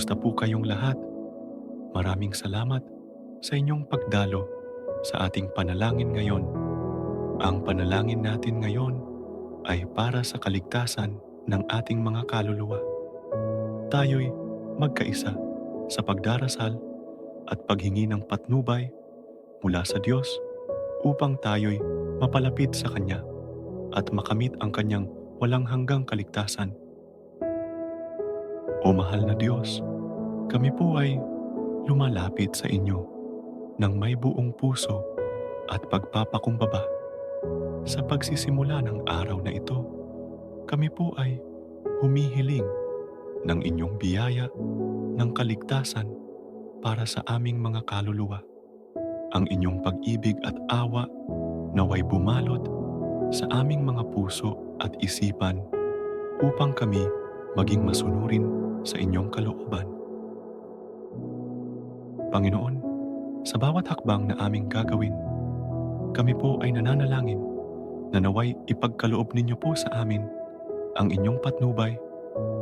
Kumusta po kayong lahat? Maraming salamat sa inyong pagdalo sa ating panalangin ngayon. Ang panalangin natin ngayon ay para sa kaligtasan ng ating mga kaluluwa. Tayo'y magkaisa sa pagdarasal at paghingi ng patnubay mula sa Diyos upang tayo'y mapalapit sa Kanya at makamit ang Kanyang walang hanggang kaligtasan. O mahal na Diyos, kami po ay lumalapit sa inyo ng may buong puso at pagpapakumbaba. Sa pagsisimula ng araw na ito, kami po ay humihiling ng inyong biyaya ng kaligtasan para sa aming mga kaluluwa. Ang inyong pag-ibig at awa naway bumalot sa aming mga puso at isipan upang kami maging masunurin sa inyong kalooban. Panginoon, sa bawat hakbang na aming gagawin, kami po ay nananalangin na naway ipagkaloob ninyo po sa amin ang inyong patnubay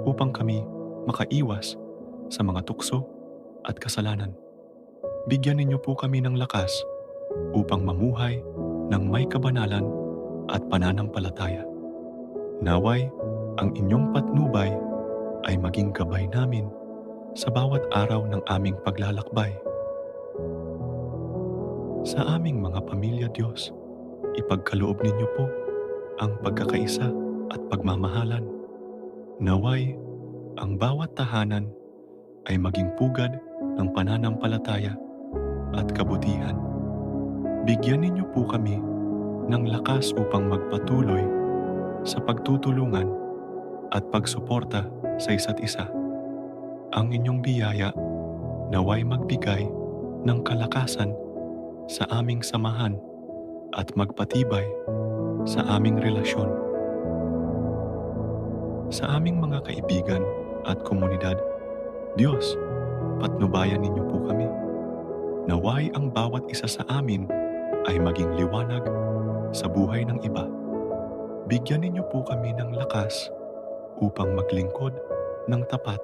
upang kami makaiwas sa mga tukso at kasalanan. Bigyan ninyo po kami ng lakas upang mamuhay ng may kabanalan at pananampalataya. Naway, ang inyong patnubay ay maging gabay namin sa bawat araw ng aming paglalakbay. Sa aming mga pamilya Diyos, ipagkaloob ninyo po ang pagkakaisa at pagmamahalan. Naway, ang bawat tahanan ay maging pugad ng pananampalataya at kabutihan. Bigyan ninyo po kami ng lakas upang magpatuloy sa pagtutulungan at pagsuporta sa isa't isa. Ang inyong biyaya naway magbigay ng kalakasan sa aming samahan at magpatibay sa aming relasyon. Sa aming mga kaibigan at komunidad, Diyos, patnubayan ninyo po kami. Naway ang bawat isa sa amin ay maging liwanag sa buhay ng iba. Bigyan ninyo po kami ng lakas upang maglingkod ng tapat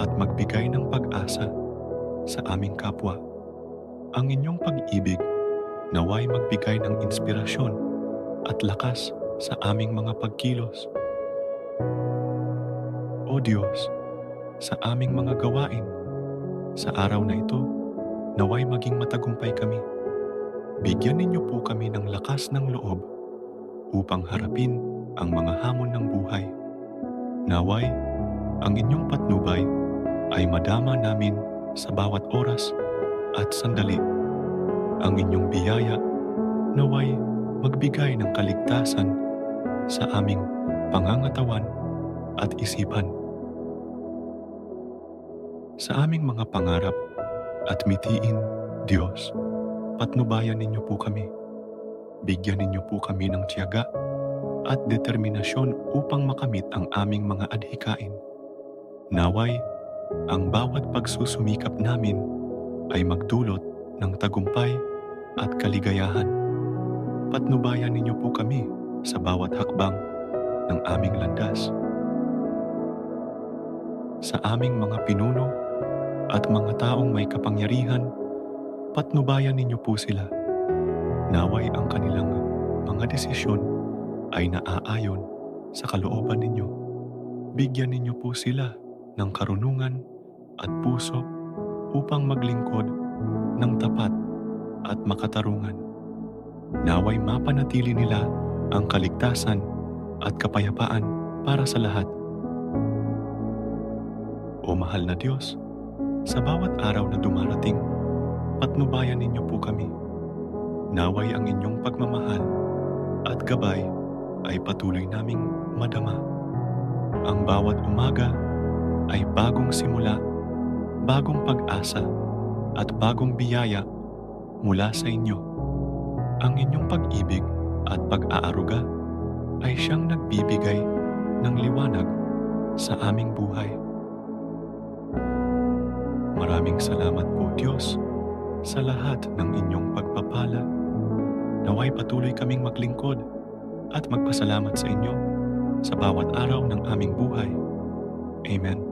at magbigay ng pag-asa sa aming kapwa. Ang inyong pag-ibig naway magbigay ng inspirasyon at lakas sa aming mga pagkilos. O Diyos, sa aming mga gawain, sa araw na ito, naway maging matagumpay kami. Bigyan ninyo po kami ng lakas ng loob upang harapin ang mga hamon ng buhay. Naway, ang inyong patnubay ay madama namin sa bawat oras at sandali. Ang inyong biyaya naway magbigay ng kaligtasan sa aming pangangatawan at isipan. Sa aming mga pangarap at mitiin, Diyos, patnubayan ninyo po kami. Bigyan ninyo po kami ng tiyaga at determinasyon upang makamit ang aming mga adhikain. Naway, ang bawat pagsusumikap namin ay magdulot ng tagumpay at kaligayahan. Patnubayan ninyo po kami sa bawat hakbang ng aming landas. Sa aming mga pinuno at mga taong may kapangyarihan, patnubayan ninyo po sila. Naway ang kanilang mga desisyon ay naaayon sa kalooban ninyo. Bigyan ninyo po sila ng karunungan at puso upang maglingkod ng tapat at makatarungan. Naway mapanatili nila ang kaligtasan at kapayapaan para sa lahat. O mahal na Diyos, sa bawat araw na dumarating, patnubayan ninyo po kami. Naway ang inyong pagmamahal at gabay ay patuloy naming madama. Ang bawat umaga ay bagong simula, bagong pag-asa at bagong biyaya mula sa inyo. Ang inyong pag-ibig at pag-aaruga ay siyang nagbibigay ng liwanag sa aming buhay. Maraming salamat po Diyos sa lahat ng inyong pagpapala. Naway patuloy kaming maglingkod at magpasalamat sa inyo sa bawat araw ng aming buhay. Amen.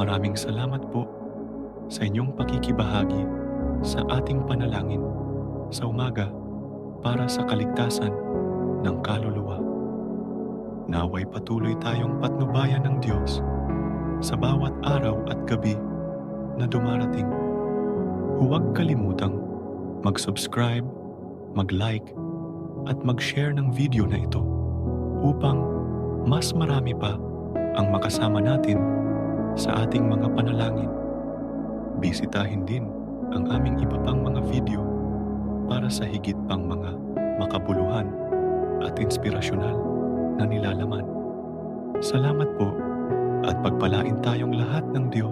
Maraming salamat po sa inyong pakikibahagi sa ating panalangin sa umaga para sa kaligtasan ng kaluluwa. Naway patuloy tayong patnubayan ng Diyos sa bawat araw at gabi na dumarating. Huwag kalimutang mag-subscribe, mag-like, at mag-share ng video na ito upang mas marami pa ang makasama natin sa ating mga panalangin. Bisitahin din ang aming iba pang mga video para sa higit pang mga makabuluhan at inspirasyonal na nilalaman. Salamat po at pagpalain tayong lahat ng Diyos